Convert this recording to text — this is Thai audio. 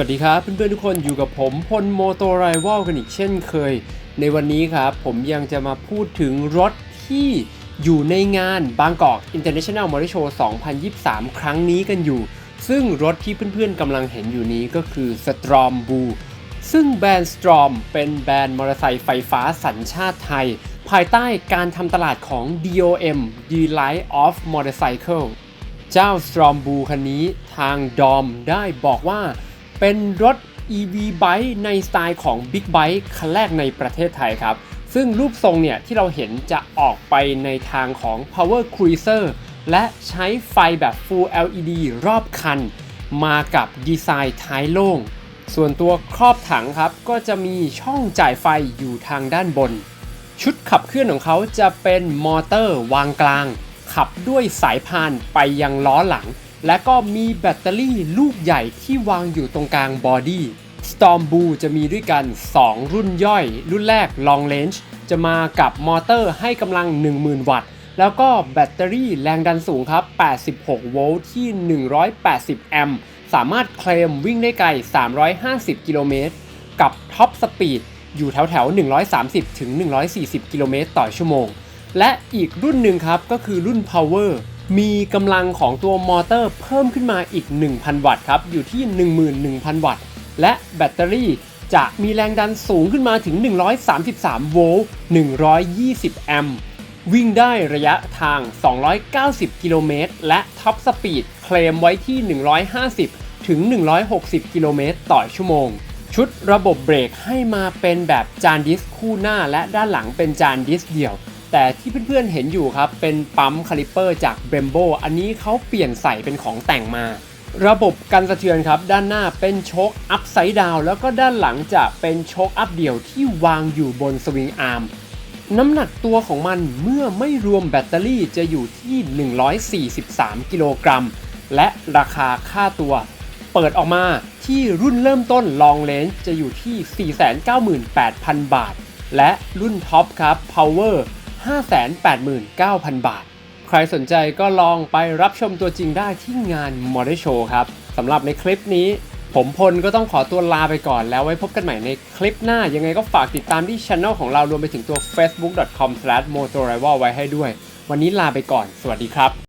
วัสดีครับเพื่อนๆทุกคนอยู่กับผมพลโมโตไรว l กันอีกเช่นเคย ในวันนี้ครับ ผมยังจะมาพูดถึงรถที่อยู่ในงานบางกอก International Motor Show 2023 ครั้งนี้กันอยู่ ซึ่งรถที่เพื่อนๆกำลังเห็นอยู่นี้ก็คือ Strom b o ซึ่งแบรนด์ Strom เป็นแบรนด์มอเตอร์ไซค์ไฟฟ้าสัญชาติไทย ภายใต้การทำตลาดของ DOM Delight of Motorcycle เจ้า Storm b l u คันนี้ทางดอมได้บอกว่า เป็นรถ EV Bike ในสไตล์ของ Big Bike คันแรกในประเทศไทยครับ ซึ่งรูปทรงเนี่ยที่เราเห็นจะออกไปในทางของ Power Cruiser และใช้ไฟแบบ Full LED รอบคัน มากับดีไซน์ท้ายโล่ง ส่วนตัวครอบถังครับ ก็จะมีช่องจ่ายไฟอยู่ทางด้านบน ชุดขับเคลื่อนของเขาจะเป็นมอเตอร์วางกลาง ขับด้วยสายพานไปยังล้อหลัง และก็มีแบตเตอรี่ลูกใหญ่ที่วางอยู่ตรงกลางบอดี้ Storm b l u จะมีด้วยกัน 2 รุ่นย่อย รุ่นแรก Long Range จะมากับมอเตอร์ให้กำลัง 10,000 วัตต์ แล้วก็แบตเตอรี่แรงดันสูงครับ 86 โวลต์ที่ 180 แอมป์ สามารถเคลมวิ่งได้ไกล 350 กิโลเมตร กับท็อปสปีดอยู่แถวแถว130 ถึง 140 กิโลเมตรต่อชั่วโมง และอีกรุ่นหนึ่งครับก็คือรุ่น Power มีกำลังของตัวมอเตอร์เพิ่มขึ้นมาอีก 1,000 วัตต์ครับ อยู่ที่ 11,000 วัตต์ และแบตเตอรี่จะมีแรงดันสูงขึ้นมาถึง 133 โวลต์ 120 แอมป์ วิ่งได้ระยะทาง 290 กิโลเมตร และท็อปสปีดเคลมไว้ที่ 150 ถึง 160 กิโลเมตรต่อชั่วโมง ชุดระบบเบรกให้มาเป็นแบบจานดิสคู่หน้าและด้านหลังเป็นจานดิสเดี่ยว แต่ที่เพื่อนๆเห็นอยู่ครับ เป็นปั๊มคาลิปเปอร์จาก Brembo อันนี้เขาเปลี่ยนใส่เป็นของแต่งมา ระบบกันสะเทือนครับ ด้านหน้าเป็นโชคอัพไซด์ดาวแล้วก็ด้านหลังจะเป็นโชคอัพเดี่ยวที่วางอยู่บนสวิงอาร์มน้ำหนักตัวของมันเมื่อไม่รวมแบตเตอรี่จะอยู่ที่ 143 กิโลกรัม และราคาค่าตัว เปิดออกมาที่รุ่นเริ่มต้น Long Range จะอยู่ที่ 498,000 บาท และรุ่นท็อปครับ Power 589,000 บาท ใครสนใจก็ลองไปรับชมตัวจริงได้ที่งาน Motor Show ครับสำหรับในคลิปนี้ผมพลก็ต้องขอตัวลาไปก่อนแล้วไว้พบกันใหม่ในคลิปหน้า ยังไงก็ฝากติดตามที่ช anel ของเรารวมไปถึงตัว facebook.com/motorrival ไว้ให้ด้วย วันนี้ลาไปก่อน สวัสดีครับ